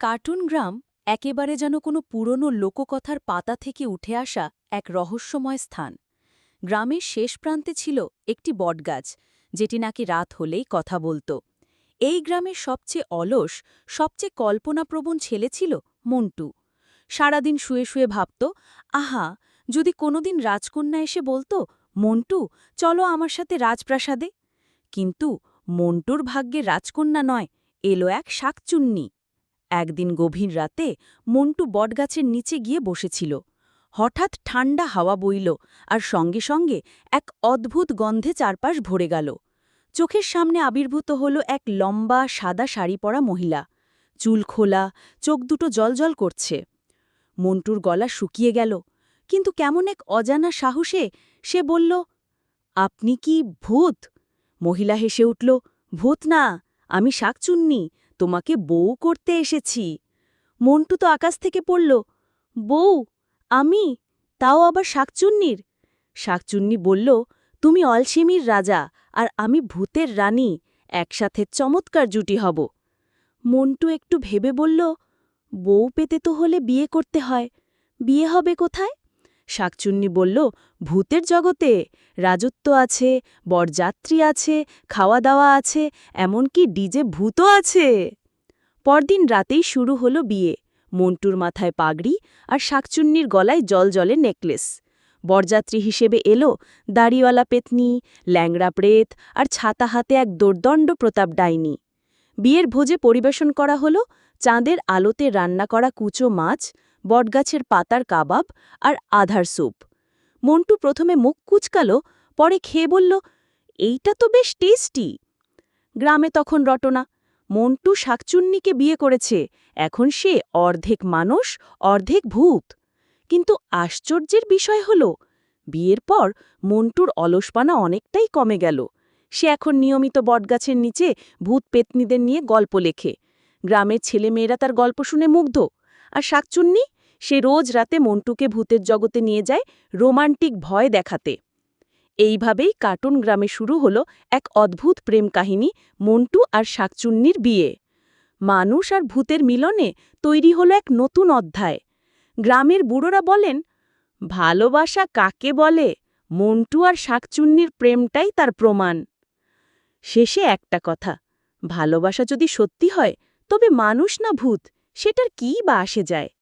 Cartoon গ্রাম একেবারে যেন কোনো পুরনো লোককথার পাতা থেকে উঠে আসা এক রহস্যময় স্থান। গ্রামের শেষ প্রান্তে ছিল একটি বটগাছ, যেটি নাকি রাত হলেই কথা বলত। এই গ্রামের সবচেয়ে অলস, সবচেয়ে কল্পনাপ্রবণ ছেলে ছিল মন্টু। সারাদিন শুয়ে শুয়ে ভাবত, আহা, যদি কোনোদিন রাজকন্যা এসে বলতো, মন্টু, চলো আমার সাথে রাজপ্রাসাদে। কিন্তু মন্টুর ভাগ্যে রাজকন্যা নয়, এলো এক শাকচুন্নি। একদিন গভীর রাতে মন্টু বটগাছের নিচে গিয়ে বসেছিল। হঠাৎ ঠান্ডা হাওয়া বইল আর সঙ্গে সঙ্গে এক অদ্ভুত গন্ধে চারপাশ ভরে গেল। চোখের সামনে আবির্ভূত হল এক লম্বা, সাদা শাড়ি পরা মহিলা। চুল খোলা, চোখ দুটো জলজল করছে। মন্টুর গলা শুকিয়ে গেল, কিন্তু কেমন এক অজানা সাহসে সে বলল, আপনি কি ভূত? মহিলা হেসে উঠল, ভূত না, আমি শাকচুন্নি তোমাকে বউ করতে এসেছি। মন্টু তো আকাশ থেকে পড়ল। বউ, আমি? তাও আবার শাকচুন্নির? শাকচুন্নি বলল, তুমি অলসেমির রাজা আর আমি ভূতের রানী, একসাথে চমৎকার জুটি হব। মন্টু একটু ভেবে বলল, বউ পেতে তো হলে বিয়ে করতে হয়। বিয়ে হবে কোথায়? শাকচুন্নি বলল, ভূতের জগতে রাজত্ব আছে, বরযাত্রী আছে খাওয়া দাওয়া আছে, এমনকি ডিজে ভূতও আছে। পরদিন রাতেই শুরু হলো বিয়ে। মন্টুর মাথায় পাগড়ি আর শাকচুন্নির গলায় জলজলে নেকলেস। বরযাত্রী হিসেবে এলো দাড়িওয়ালা পেতনি, ল্যাংড়া প্রেত আর ছাতা হাতে এক দোর্দণ্ড প্রতাপ ডাইনি। বিয়ের ভোজে পরিবেশন করা হলো, চাঁদের আলোতে রান্না করা কুচো মাছ বটগাছের পাতার কাবাব আর আধার স্যুপ। মন্টু প্রথমে মুখ কুচকালো, পরে খেয়ে বলল, এইটা তো বেশ টেস্টি। গ্রামে তখন রটনা, মন্টু শাকচুন্নিকে বিয়ে করেছে, এখন সে অর্ধেক মানুষ, অর্ধেক ভূত। কিন্তু আশ্চর্যের বিষয় হল, বিয়ের পর মন্টুর অলসপানা অনেকটাই কমে গেল। সে এখন নিয়মিত বটগাছের নিচে ভূত পেতনিদের নিয়ে গল্প লেখে। গ্রামের ছেলেমেয়েরা তার গল্প শুনে মুগ্ধ, আর শাকচুন্নি সে রোজ রাতে মন্টুকে ভূতের জগতে নিয়ে যায় রোমান্টিক ভয় দেখাতে। এইভাবেই কার্টুন গ্রামে শুরু হল এক অদ্ভুত প্রেম কাহিনী, মন্টু আর শাকচুন্নির বিয়ে। মানুষ আর ভূতের মিলনে তৈরি হলো এক নতুন অধ্যায়। গ্রামের বুড়োরা বলেন, ভালোবাসা কাকে বলে? মন্টু আর শাকচুন্নির প্রেমটাই তার প্রমাণ। শেষে একটা কথা, ভালোবাসা যদি সত্যি হয়, তবে মানুষ না ভূত, সেটার কী বা আসে যায়?